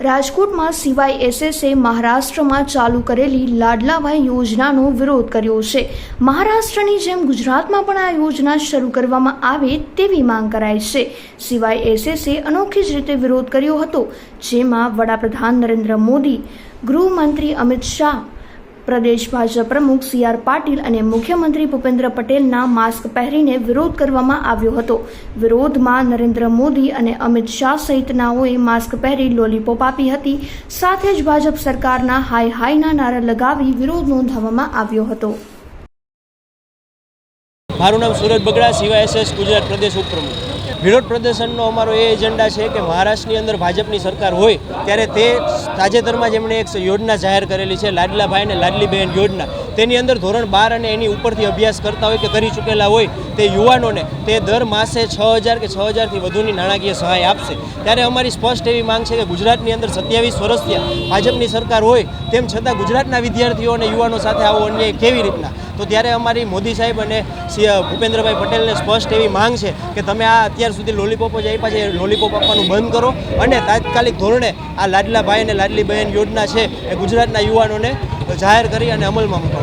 રાજકોટમાં સિવાય એસએસએ મહારાષ્ટ્રમાં ચાલુ કરેલી લાડલાભાઈ યોજનાનો વિરોધ કર્યો છે. મહારાષ્ટ્રની જેમ ગુજરાતમાં પણ આ યોજના શરૂ કરવામાં આવે તેવી માંગ કરાઈ છે. સિવાય એસએસએ અનોખી જ રીતે વિરોધ કર્યો હતો, જેમાં વડાપ્રધાન નરેન્દ્ર મોદી, ગૃહમંત્રી અમિત શાહ પ્રદેશ ભાજપ પ્રમુખ સી આર પાટીલ અને મુખ્યમંત્રી ભૂપેન્દ્ર પટેલના માસ્ક પહેરીને વિરોધ કરવામાં આવ્યો હતો. વિરોધમાં નરેન્દ્ર મોદી અને અમિત શાહ સહિતનાઓએ માસ્ક પહેરી લોલીપોપ આપી હતી. સાથે જ ભાજપ સરકારના હાય હાયના નારા લગાવી વિરોધ નોંધાવવામાં આવ્યો હતો. મારું નામ સુરજ બગડા સીવાયએસએસ ગુજરાત પ્રદેશ ઉપપ્રમુખ. વિરોધ પ્રદર્શનનો અમારો એ એજન્ડા છે કે મહારાષ્ટ્રની અંદર ભાજપની સરકાર હોય, ત્યારે તે તાજેતરમાં જ એમણે એક યોજના જાહેર કરેલી છે, લાડલાભાઈ અને લાડલીબહેન યોજના. તેની અંદર ધોરણ બાર અને એની ઉપરથી અભ્યાસ કરતા હોય કે કરી ચૂકેલા હોય તે યુવાનોને તે દર માસે છ હજાર કે છ હજારથી વધુની નાણાકીય સહાય આપશે. ત્યારે અમારી સ્પષ્ટ એવી માંગ છે કે ગુજરાતની અંદર સત્યાવીસ વર્ષ થયા ભાજપની સરકાર હોય તેમ છતાં ગુજરાતના વિદ્યાર્થીઓ અને યુવાનો સાથે આવો અન્યાય કેવી રીતના? તો ત્યારે અમારી મોદી સાહેબ અને ભૂપેન્દ્રભાઈ પટેલને સ્પષ્ટ એવી માંગ છે કે તમે આ અત્યાર સુધી લોલીપોપો જ આપ્યા છે લોલીપોપ આપવાનું બંધ કરો અને તાત્કાલિક ધોરણે આ લાડલા ભાઈ અને લાડલી બહેન યોજના છે એ ગુજરાતના યુવાનોને જાહેર કરી અને અમલમાં મૂકવો